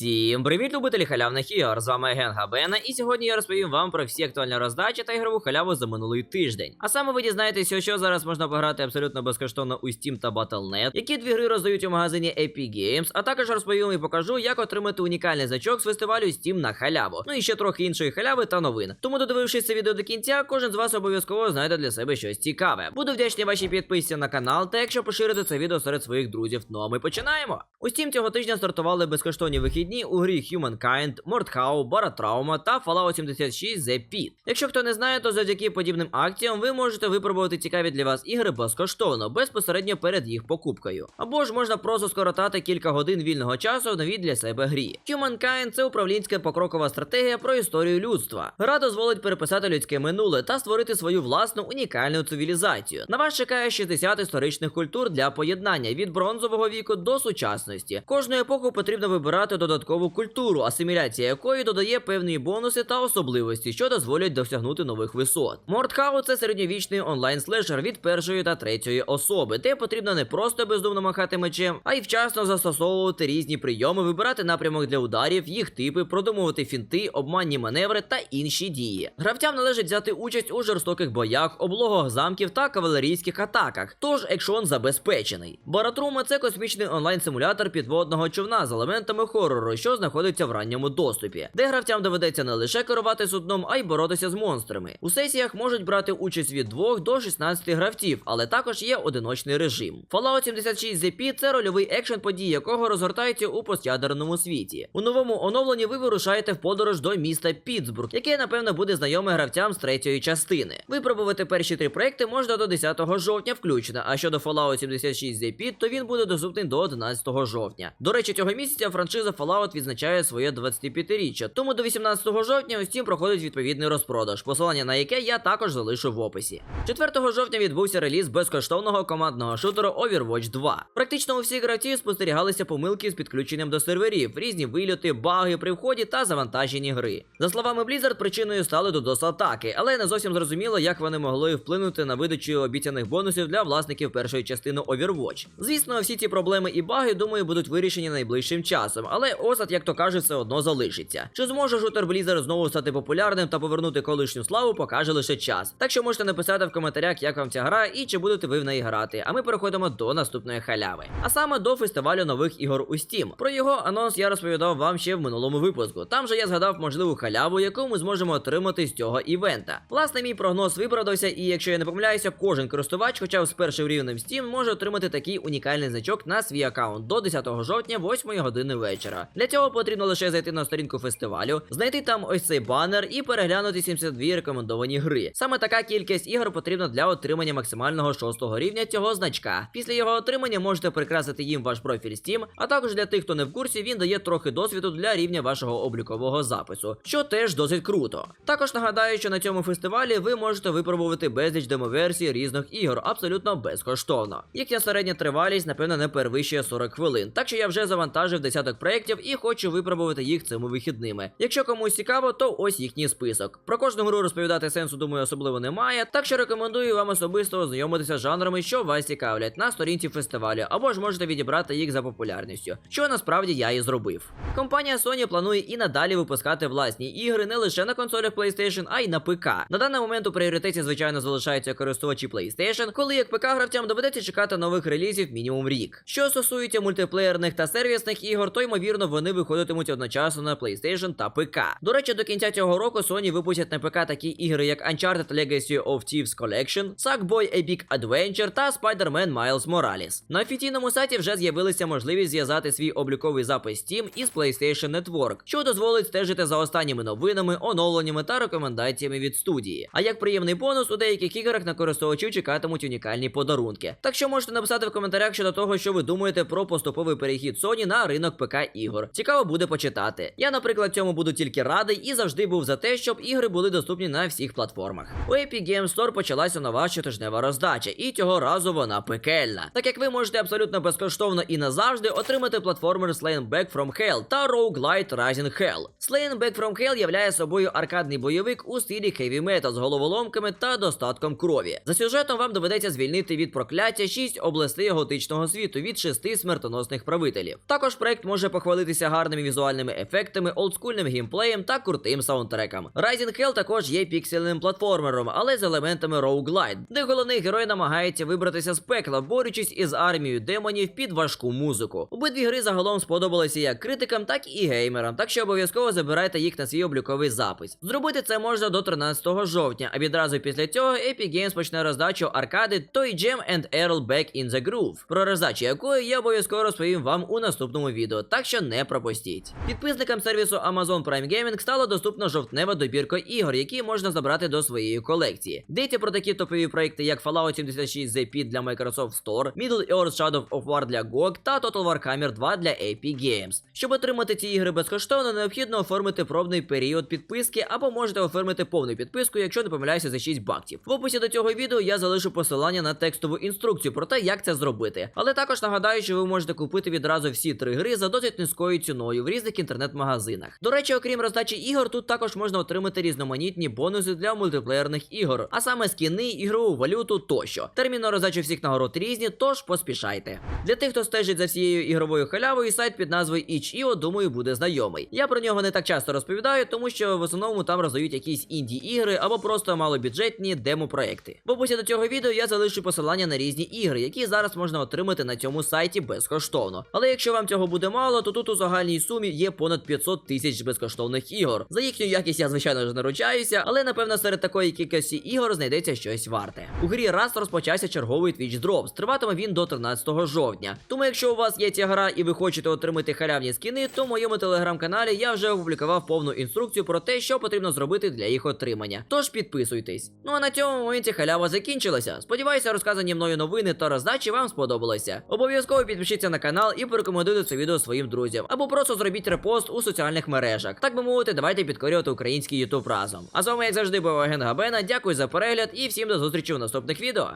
Всім привіт, любителі халявних ігор! З вами Ген Габена, і сьогодні я розповім вам про всі актуальні роздачі та ігрову халяву за минулий тиждень. А саме ви дізнаєтеся, що зараз можна пограти абсолютно безкоштовно у Steam та Battle.net, які дві гри роздають у магазині Epic Games, а також розповім і покажу, як отримати унікальний значок з фестивалю Steam на халяву. Ну і ще трохи іншої халяви та новин. Тому, додивившись це відео до кінця, кожен з вас обов'язково знайде для себе щось цікаве. Буду вдячний вашій підписці на канал, та якщо поширити це відео серед своїх друзів. Ну а ми починаємо. У Steam цього тижня стартували безкоштовні вихідні у грі Humankind, Mordhau, Baratrauma та Fallout 76 The Pit. Якщо хто не знає, то завдяки подібним акціям ви можете випробувати цікаві для вас ігри безкоштовно, безпосередньо перед їх покупкою. Або ж можна просто скоротати кілька годин вільного часу в новій для себе грі. Humankind – це управлінська покрокова стратегія про історію людства. Гра дозволить переписати людське минуле та створити свою власну унікальну цивілізацію. На вас чекає 60 історичних культур для поєднання від бронзового віку до сучасності. Кожну епоху потрібно вибирати додаткову культуру, асиміляція якої додає певні бонуси та особливості, що дозволять досягнути нових висот. Мортхау це середньовічний онлайн слешер від першої та третьої особи, де потрібно не просто бездумно махати мечем, а й вчасно застосовувати різні прийоми, вибирати напрямок для ударів, їх типи, продумувати фінти, обманні маневри та інші дії. Гравцям належить взяти участь у жорстоких боях, облогах замків та кавалерійських атаках. Тож екшон забезпечений. Баратрума це космічний онлайн-симулятор підводного човна з елементами хорору, що знаходиться в ранньому доступі, де гравцям доведеться не лише керувати судном, а й боротися з монстрами. У сесіях можуть брати участь від 2 до 16 гравців, але також є одиночний режим. Fallout 76 ZP – це рольовий екшен, події якого розгортаються у постядерному світі. У новому оновленні ви вирушаєте в подорож до міста Пітсбург, яке напевно буде знайоме гравцям з третьої частини. Випробувати перші три проекти можна до 10 жовтня включно. А щодо Fallout 76 ZP, то він буде доступний до 11 жовтня. До речі, цього місяця франшиза Fallout відзначає своє 25-річчя, тому до 18 жовтня у Steam проходить відповідний розпродаж, посилання на яке я також залишу в описі. 4 жовтня відбувся реліз безкоштовного командного шутеру Overwatch 2. Практично у всіх гравців спостерігалися помилки з підключенням до серверів, різні вильоти, баги при вході та завантаженні гри. За словами Blizzard, причиною стали додос атаки, але не зовсім зрозуміло, як вони могли вплинути на видачу обіцяних бонусів для власників першої частини Overwatch. Звісно, всі ці проблеми і баги, думаю, будуть вирішені найближчим часом, але осад, як то кажуть, все одно залишиться. Чи зможе шутер Blizzard знову стати популярним та повернути колишню славу, покаже лише час. Так що можете написати в коментарях, як вам ця гра і чи будете ви в неї грати. А ми переходимо до наступної халяви. А саме до фестивалю нових ігор у Steam. Про його анонс я розповідав вам ще в минулому випуску. Там же я згадав можливу халяву, яку ми зможемо отримати з цього івента. Власне, мій прогноз виправдався, і якщо я не помиляюся, кожен користувач, хоча б з першим рівнем Steam, може отримати такий унікальний значок на свій аккаунт до 10 жовтня, 8 години вечора. Для цього потрібно лише зайти на сторінку фестивалю, знайти там ось цей банер і переглянути 72 рекомендовані гри. Саме така кількість ігор потрібна для отримання максимального 6 рівня цього значка. Після його отримання можете прикрасити їм ваш профіль Steam, а також для тих, хто не в курсі, він дає трохи досвіду для рівня вашого облікового запису, що теж досить круто. Також нагадаю, що на цьому фестивалі ви можете випробувати безліч демоверсій різних ігор абсолютно безкоштовно. Їхня середня тривалість, напевно, не перевищує 40 хвилин. Так що я вже завантажив десяток проєктів і хочу випробувати їх цими вихідними. Якщо комусь цікаво, то ось їхній список. Про кожну гру розповідати сенсу, думаю, особливо немає. Так що рекомендую вам особисто ознайомитися з жанрами, що вас цікавлять на сторінці фестивалю, або ж можете відібрати їх за популярністю, що насправді я і зробив. Компанія Sony планує і надалі випускати власні ігри не лише на консолях PlayStation, а й на ПК. На даний момент у пріоритеті, звичайно, залишаються користувачі PlayStation, коли як ПК гравцям доведеться чекати нових релізів мінімум рік. Що стосується мультиплеєрних та сервісних ігор, то ймовірно вони виходитимуть одночасно на PlayStation та ПК. До речі, до кінця цього року Sony випустять на ПК такі ігри, як Uncharted Legacy of Thieves Collection, Sackboy A Big Adventure та Spider-Man Miles Morales. На офіційному сайті вже з'явилася можливість зв'язати свій обліковий запис Steam із PlayStation Network, що дозволить стежити за останніми новинами, оновленнями та рекомендаціями від студії. А як приємний бонус, у деяких іграх на користувачів чекатимуть унікальні подарунки. Так що можете написати в коментарях щодо того, що ви думаєте про поступовий перехід Sony на ринок ПК ігор. Цікаво буде почитати. Я, наприклад, цьому буду тільки радий і завжди був за те, щоб ігри були доступні на всіх платформах. У Epic Games Store почалася нова щотижнева роздача, і цього разу вона пекельна. Так як ви можете абсолютно безкоштовно і назавжди отримати платформер Slain Back from Hell та Roguelite Rising Hell. Slain Back from Hell являє собою аркадний бойовик у стилі Heavy Metal з головоломками та достатком крові. За сюжетом вам доведеться звільнити від прокляття 6 областей готичного світу від 6 смертоносних правителів. Також проект може похвалитися гарними візуальними ефектами, олдскульним геймплеєм та крутим саундтреком. Rising Hell також є піксельним платформером, але з елементами роуглайд, де головний герой намагається вибратися з пекла, борючись із армією демонів під важку музику. Обидві гри загалом сподобалися як критикам, так і геймерам, так що обов'язково забирайте їх на свій обліковий запис. Зробити це можна до 13 жовтня, а відразу після цього Epic Games почне роздачу аркади Toy Jam and Earl Back in the Groove, про роздачу якої я обов'язково розповім вам у наступному відео, так що не пропустіть. Підписникам сервісу Amazon Prime Gaming стало доступна жовтнева добірка ігор, які можна забрати до своєї колекції. Йдеться про такі топові проекти, як Fallout 76 The Pit для Microsoft Store, Middle Earth Shadow of War для GOG та Total Warhammer 2 для Epic Games. Щоб отримати ці ігри безкоштовно, необхідно оформити пробний період підписки або можете оформити повну підписку, якщо не помиляюся за 6 бактів. В описі до цього відео я залишу посилання на текстову інструкцію про те, як це зробити. Але також нагадаю, що ви можете купити відразу всі три гри за досить низькою ціною в різних інтернет-магазинах. До речі, окрім роздачі ігор, тут також можна отримати різноманітні бонуси для мультиплеєрних ігор, а саме скіни, ігрову валюту тощо. Терміни роздачі всіх нагород різні, тож поспішайте. Для тих, хто стежить за всією ігровою халявою, сайт під назвою Itch.io, думаю, буде знайомий. Я про нього не так часто розповідаю, тому що в основному там роздають якісь інді ігри або просто малобюджетні демо-проекти. В описі до цього відео я залишу посилання на різні ігри, які зараз можна отримати на цьому сайті безкоштовно. Але якщо вам цього буде мало, то тут у загальній сумі є понад 500 тисяч безкоштовних ігор. За їхню якість я звичайно ж не ручаюся, але напевно серед такої кількості ігор знайдеться щось варте. У грі раз розпочався черговий Twitch Drops. Триватиме він до 13 жовтня. Тому якщо у вас є ця гра і ви хочете отримати халявні скіни, то в моєму телеграм-каналі я вже опублікував повну інструкцію про те, що потрібно зробити для їх отримання. Тож підписуйтесь. Ну а на цьому моменті халява закінчилася. Сподіваюся, розказані мною новини та роздачі вам сподобалися. Обов'язково підпишіться на канал і порекомендуйте це відео своїм друзям, або просто зробіть репост у соціальних мережах. Так би мовити, давайте підкорювати український ютуб разом. А з вами, як завжди, був агент Габена. Дякую за перегляд і всім до зустрічі в наступних відео.